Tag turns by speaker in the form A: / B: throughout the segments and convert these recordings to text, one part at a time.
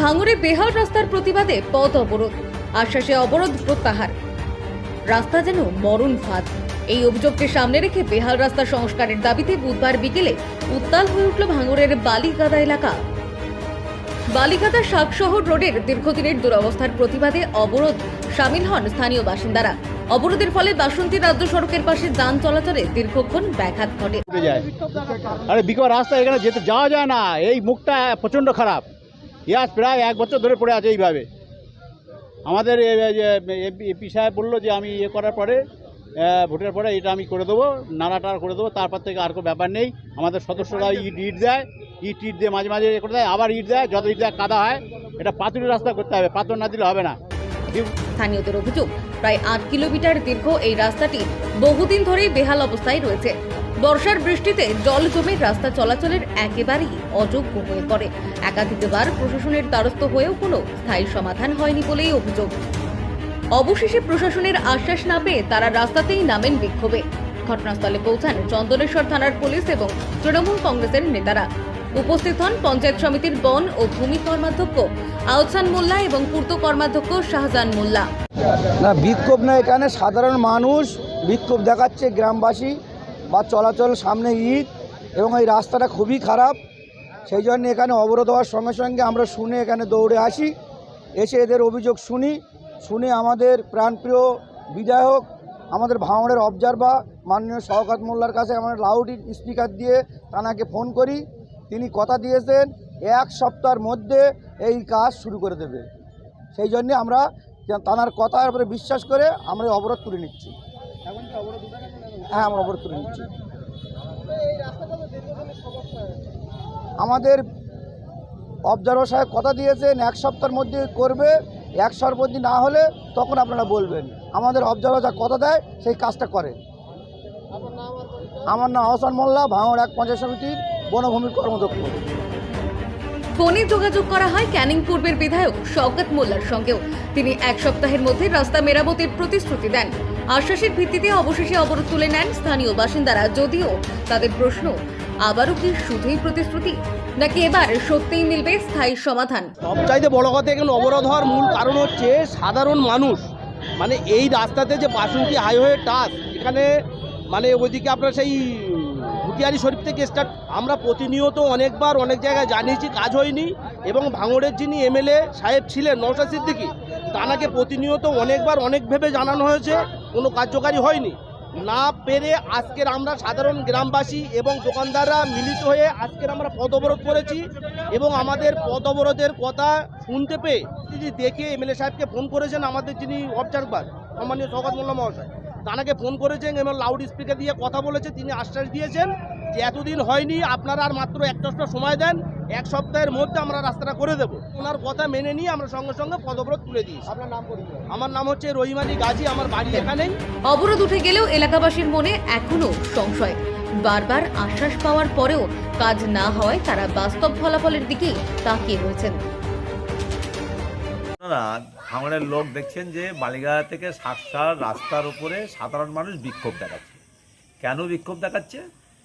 A: ভাঙড়ে বেহাল রাস্তার প্রতিবাদে পথ অবরোধ। আশ্বাসে অবরোধ প্রত্যাহার। রাস্তা যেন মরণ ফাঁদ। এই অভিযোগকে সামনে রেখে বেহাল রাস্তা সংস্কারের দাবিতে বুধবার বিকেলে উত্তাল হয়ে উঠল ভাঙড়ের বালিগাদা এলাকা। বালিকাতা শাকশহর রোডের দীর্ঘদিনের দুরবস্থার প্রতিবাদে অবরোধ সামিল হন স্থানীয় বাসিন্দারা। অবরোধের ফলে বাসন্তী রাজ্য সড়কের পাশে যান চলাচলে দীর্ঘক্ষণ ব্যাঘাত ঘটে।
B: আরে বিকট রাস্তা, এখানে যেতে যাওয়া যায় না। এই মুখটা প্রচণ্ড খারাপ। ইয়াস প্রায় এক বছর ধরে পড়ে আছে এইভাবে আমাদের এপি সাহেব বলল যে আমি ইয়ে করার পরে ভোটের পরে এটা আমি করে দেবো নাড়াটার করে দেবো তারপর থেকে আর কোনো ব্যাপার নেই আমাদের সদস্যরা ইট ইট দেয় ইট ইট দিয়ে মাঝে মাঝে ইয়ে করে দেয় আবার ইট দেয় যত ইট দেয় কাদা হয় এটা পাথুরি রাস্তা করতে হবে পাথর না দিলে হবে না
A: স্থানীয়দের অভিযোগ প্রায় আট কিলোমিটার দীর্ঘ এই রাস্তাটি বহুদিন ধরেই বেহাল অবস্থায় রয়েছে বর্ষার বৃষ্টিতে জল জমে রাস্তা চলাচলের একেবারেই অযোগ্য হয়ে পড়ে। একাধিকবার প্রশাসনের দ্বারস্থ হয়েও কোনো স্থায়ী সমাধান হয়নি বলেই অভিযোগ। অবশেষে প্রশাসনের আশ্বাস না পেয়ে তারা রাস্তাতেই নামেন বিক্ষোভে। ঘটনাস্থলে পৌঁছান চন্দনেশ্বর থানার পুলিশ এবং তৃণমূল কংগ্রেসের নেতারা। উপস্থিত হন পঞ্চায়েত সমিতির বন ও ভূমি কর্মাধ্যক্ষ আহসান মোল্লা এবং পূর্ত কর্মাধ্যক্ষ শাহজাহান মোল্লা।
C: না, বিক্ষোভ না এখানে। সাধারণ মানুষ বিক্ষোভ দেখাচ্ছে, গ্রামবাসী। বা চলাচল সামনে ঈদ এবং এই রাস্তাটা খুবই খারাপ। সেই জন্য এখানে অবরোধ হওয়ার সঙ্গে সঙ্গে আমরা শুনে এখানে দৌড়ে আসি। এসে এদের অভিযোগ শুনি। শুনে আমাদের প্রাণপ্রিয় বিধায়ক, আমাদের ভাঙড়ের অবজারভার মাননীয় শওকাত মোল্লার কাছে আমরা লাউড স্পিকার দিয়ে তানাকে ফোন করি। তিনি কথা দিয়েছেন, এক সপ্তাহের মধ্যে এই কাজ শুরু করে দেবে। সেই জন্যে আমরা তানার কথার উপরে বিশ্বাস করে আমরা অবরোধ তুলে নিচ্ছি। হ্যাঁ আমরা অবরোধ তুলে নিচ্ছি। আমাদের অবজারভার সাহেব কথা দিয়েছেন এক সপ্তাহের মধ্যে করবে এক সপ্তাহের মধ্যে না হলে তখন আপনারা বলবেন। আমাদের অবজারভার যা কথা দেয় সেই কাজটা করে। আমার নাম আহসান মোল্লা ভাঙড় এক পঞ্চায়েত সমিতির বনভূমির কর্মদক্ষ।
A: ফোনে যোগাযোগ করা হয় ক্যানিং পূর্বের বিধায়ক শওকত মোল্লার সঙ্গেও। তিনি এক সপ্তাহের মধ্যে রাস্তা মেরামতির প্রতিশ্রুতি দেন। আশ্বাসের ভিত্তিতে অবশেষে অবরোধ তুলে নেন স্থানীয় বাসিন্দারা। যদিও তাদের প্রশ্ন, আবারও কি শুধুই প্রতিশ্রুতি? নাকি এবার সত্যিই মিলবে স্থায়ী সমাধান?
D: সবচাইতে বড় কথা এখানে অবরোধ হওয়ার মূল কারণ হচ্ছে সাধারণ মানুষ। মানে এই রাস্তাতে যে বাসন্তী হাইওয়ে টাচ, এখানে মানে ওইদিকে আপনার সেই ভুটিয়ারি শরীফ থেকে স্টার্ট আমরা প্রতিনিয়ত অনেকবার অনেক জায়গায় জানিয়েছি, কাজ হয়নি। এবং ভাঙড়ের যিনি এমএলএ সাহেব ছিলেন নৌশাদ সিদ্দিকি, তানাকে প্রতিনিয়ত অনেকবার অনেক ভেবে জানানো হয়েছে। কোনো কার্যকারী হয়নি। না পেরে আজকের আমরা সাধারণ গ্রামবাসী এবং দোকানদাররা মিলিত হয়ে আজকের আমরা পদ অবরোধ করেছি এবং আমাদের পদ অবরোধের কথা শুনতে পেয়ে তিনি দেখে এমএলএ সাহেবকে ফোন করেছেন আমাদের যিনি অবজারভার সম্মানীয় সৌগত মোল্লা মহাশয়। তানাকে ফোন করেছেন এবং লাউড স্পিকার দিয়ে কথা বলেছে, তিনি আশ্বাস দিয়েছেন। যে এতদিন হয়নি আপনারা আর মাত্র একটা সময় দেন এক সপ্তাহের মধ্যে আমরা রাস্তাটা করে দেবো। ওনার কথা মেনে নিয়ে আমরা সঙ্গে সঙ্গে পথ অবরোধ তুলে দিয়েছি। আপনার নাম আমার নাম হচ্ছে রহিমানি গাজী আমার বাড়ি এখানেই
A: অবরোধ উঠে গেলেও এলাকাবাসীর মনে এখনও সংশয়। বারবার আশ্বাস পাওয়ার পরেও কাজ না হওয়ায় তারা বাস্তব ফলাফলের দিকেই তাকিয়ে রয়েছেন।
E: আপনারা ভাঙড়ের লোক দেখছেন যে বালিগাড়া থেকে সাতসার রাস্তার উপরে সাধারণ মানুষ বিক্ষোভ দেখাচ্ছে। কেন বিক্ষোভ দেখাচ্ছে?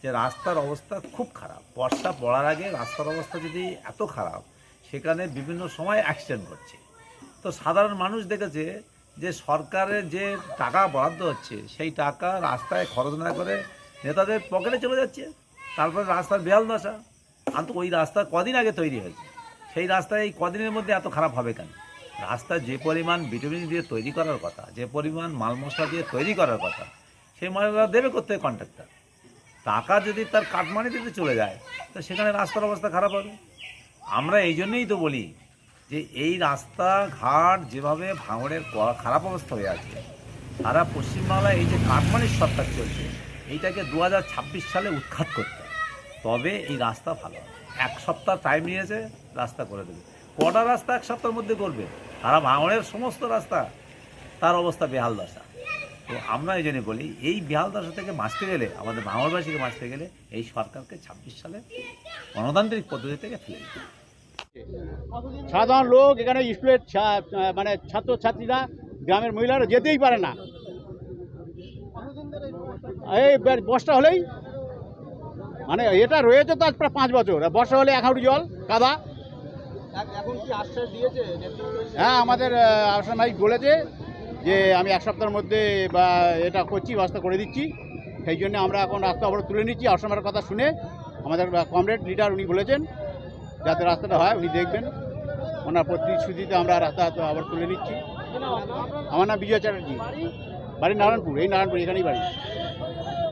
E: যে রাস্তার অবস্থা খুব খারাপ। বর্ষা পড়ার আগে রাস্তার অবস্থা যদি এত খারাপ, সেখানে বিভিন্ন সময় অ্যাক্সিডেন্ট ঘটছে। তো সাধারণ মানুষ দেখেছে যে সরকারের যে টাকা বরাদ্দ হচ্ছে, সেই টাকা রাস্তায় খরচ না করে নেতাদের পকেটে চলে যাচ্ছে। তারপরে রাস্তার বেহাল দশা। অন্ত ওই রাস্তা কদিন আগে তৈরি হয়েছে। সেই রাস্তা এই কদিনের মধ্যে এত খারাপ হবে কেন? রাস্তা যে পরিমাণ ভিটামিন দিয়ে তৈরি করার কথা, যে পরিমাণ মাল মশলা দিয়ে তৈরি করার কথা, সেই মালটা দেবে করতে কন্ট্রাক্টর টাকা যদি তার কাটমানি দিতে চলে যায়, তো সেখানে রাস্তার অবস্থা খারাপ হবে। আমরা এই জন্যেই তো বলি যে এই রাস্তা ঘাট যেভাবে ভাঙড়ের খারাপ অবস্থা হয়ে আছে সারা পশ্চিমবাংলায় এই যে কাটমানির সরকার চলছে, এইটাকে দু হাজার ছাব্বিশ সালে উৎখাত করতে তবে এই রাস্তা ভালো। এক সপ্তাহ টাইম নিয়েছে, রাস্তা করে দেবে। কটা রাস্তা এক সপ্তাহের মধ্যে করবে? সারা ভাঙড়ের সমস্ত রাস্তা, তার অবস্থা বেহাল দশা। তো আমরা এই জন্য বলি এই বেহাল দশা থেকে বাঁচতে গেলে আমাদের ভাঙড়বাসীকে বাঁচতে গেলে এই সরকারকে ছাব্বিশ সালে গণতান্ত্রিক পদ্ধতি থেকে ফেলে দিতে
B: সাধারণ লোক এখানে স্কুলের ছা- মানে ছাত্রছাত্রীরা গ্রামের মহিলারা যেতেই পারে না। এই বে- বর্ষা হলেই মানে এটা রয়েছে তো আজ প্রায় পাঁচ বছর আর বর্ষা হলে এক হাঁটু জল কাদা? হ্যাঁ আমাদের ভাই বলেছে যে আমি এক সপ্তাহের মধ্যে বা এটা করছি, ব্যবস্থা করে দিচ্ছি। সেই জন্য আমরা এখন রাস্তা অবরোধ তুলে নিচ্ছি। আসামের কথা শুনে আমাদের কমরেড লিডার উনি বলেছেন, যাতে রাস্তাটা হয়, উনি দেখবেন। ওনার প্রতিশ্রুতিতে আমরা রাস্তা আবার তুলে নিচ্ছি। আমার নাম বিজয় চ্যাটার্জি। বাড়ি নারায়ণপুর, এই নারায়ণপুর, এখানেই বাড়ি।